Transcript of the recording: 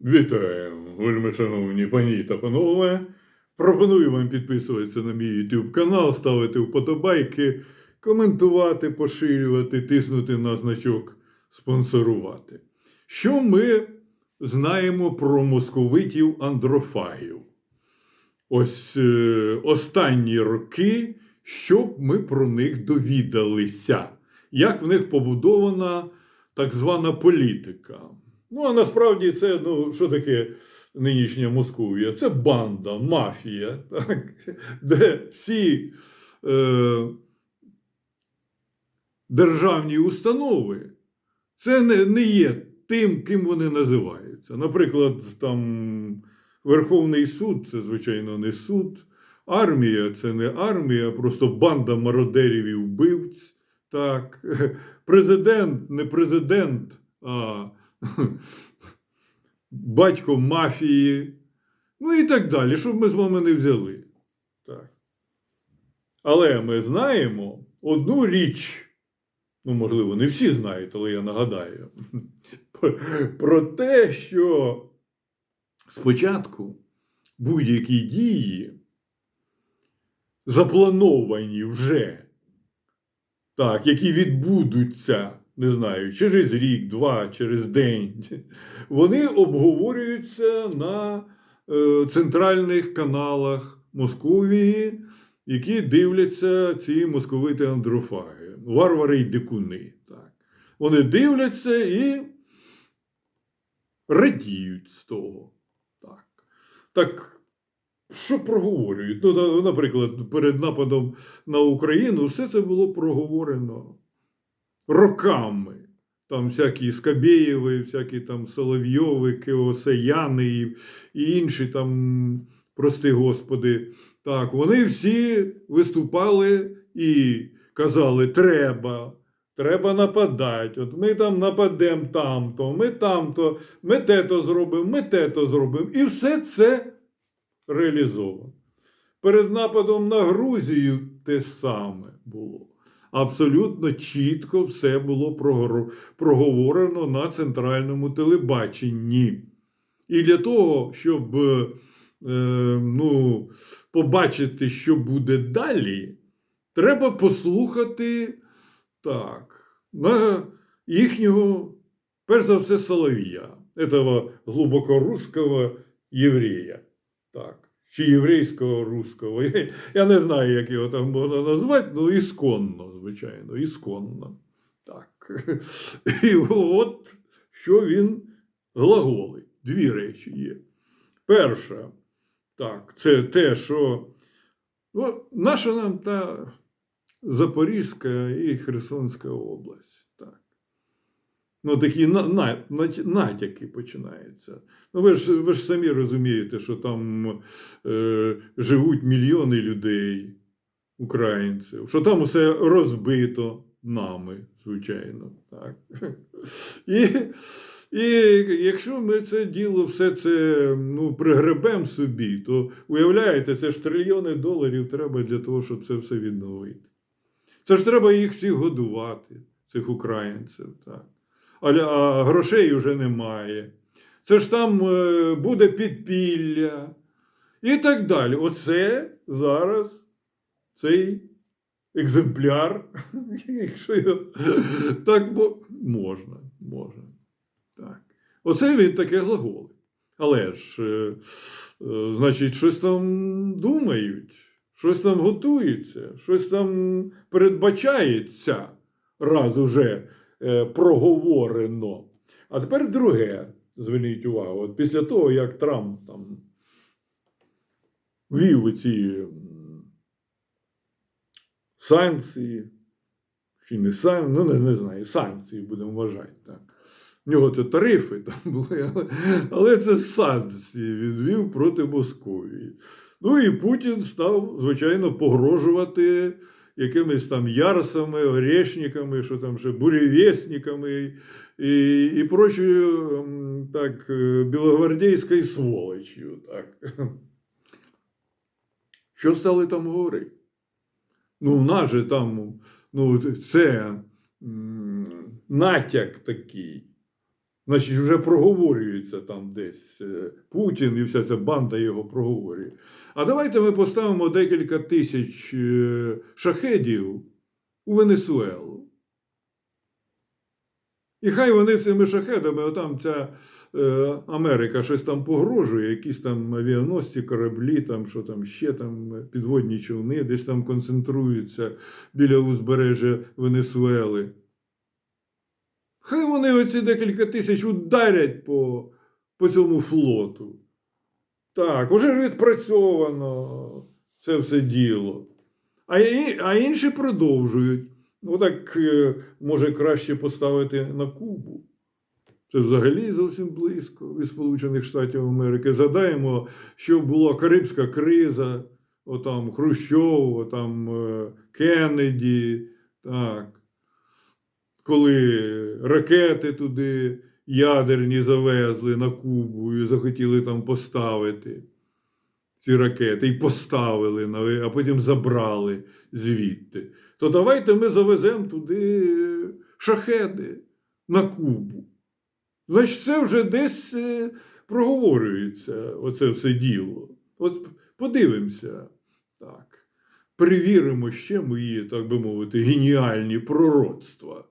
Вітаємо, вельми шановні пані та панове. Пропоную вам підписуватися на мій YouTube канал, ставити вподобайки, коментувати, поширювати, тиснути на значок спонсорувати. Що ми знаємо про московитів андрофагів? Ось е, останні роки, щоб ми про них довідалися, як в них побудована так звана політика. Ну, а насправді це, ну, що таке нинішня Московія? Це банда, мафія, так? де всі е, державні установи це не, не є тим, ким вони називаються. Наприклад, там Верховний суд це, звичайно, не суд, армія це не армія, просто банда мародерів і вбивць. Так. Президент не президент, а батько мафії, ну і так далі, щоб ми з вами не взяли. Так. Але ми знаємо одну річ, ну, можливо, не всі знають, але я нагадаю, про те, що спочатку будь-які дії заплановані вже, так, які відбудуться не знаю, через рік, два, через день, вони обговорюються на е, центральних каналах Московії, які дивляться ці московити андрофаги, варвари й дикуни. Так. Вони дивляться і радіють з того. Так. так що проговорюють? Ну, наприклад, перед нападом на Україну все це було проговорено роками. Там всякі Скабєєви, всякі там Соловйови, Кеосеяни і, і інші там, прости господи. Так, вони всі виступали і казали: треба, треба нападати. От ми там нападемо там-то, ми там-то, ми те-то зробимо, ми те-то зробимо. І все це реалізовано. Перед нападом на Грузію те саме було абсолютно чітко все було проговорено на центральному телебаченні. І для того, щоб е, ну, побачити, що буде далі, треба послухати так, на їхнього, перш за все, Соловія, этого глибокорусского єврея. Так. Чи єврейського русского. Я, не знаю, як його там можна назвати, ну ісконно, звичайно, ісконно. Так. І от що він глаголить. Дві речі є. Перша, так, це те, що ну, наша нам та Запорізька і Херсонська область. Ну, такі на, на, на- натяки починаються. Ну, ви ж, ви ж самі розумієте, що там е, живуть мільйони людей, українців, що там усе розбито нами, звичайно. Так. І, і якщо ми це діло, все це ну, пригребемо собі, то уявляєте, це ж трильйони доларів треба для того, щоб це все відновити. Це ж треба їх всіх годувати, цих українців. Так. А, грошей вже немає. Це ж там е, буде підпілля і так далі. Оце зараз цей екземпляр, якщо його так бо можна, можна. Так. Оце він таке глаголить. Але ж, е, е, значить, щось там думають, щось там готується, щось там передбачається, раз уже проговорено. А тепер друге, зверніть увагу, от після того, як Трамп там ввів ці санкції, чи не санкції, ну не, не знаю, санкції будемо вважати. Так. В нього це тарифи там були, але, але це санкції він ввів проти Московії. Ну і Путін став, звичайно, погрожувати якимись там ярсами, орешниками, що там ще буревісниками і, і прочою так, е, білогвардійською сволочью. Так. Що стали там говорити? Ну, в нас же там, ну, це натяк такий. Значить, вже проговорюється там десь е, Путін і вся ця банда його проговорює. А давайте ми поставимо декілька тисяч е, шахедів у Венесуелу. І хай вони цими шахедами, отам ця е, Америка щось там погрожує, якісь там авіаносці, кораблі, там, що там ще там, підводні човни, десь там концентруються біля узбережжя Венесуели. Хай вони оці декілька тисяч ударять по, по цьому флоту. Так, уже ж відпрацьовано це все діло. А, а інші продовжують. Ну так е, може краще поставити на Кубу. Це взагалі зовсім близько від Сполучених Штатів Америки. Згадаємо, що була Карибська криза, отам Хрущов, отам е, Кеннеді, так. Коли ракети туди ядерні завезли на Кубу і захотіли там поставити ці ракети, і поставили, а потім забрали звідти. То давайте ми завеземо туди шахеди на Кубу. Значить, це вже десь е, проговорюється, оце все діло. От подивимося. Так. Перевіримо ще мої, так би мовити, геніальні пророцтва.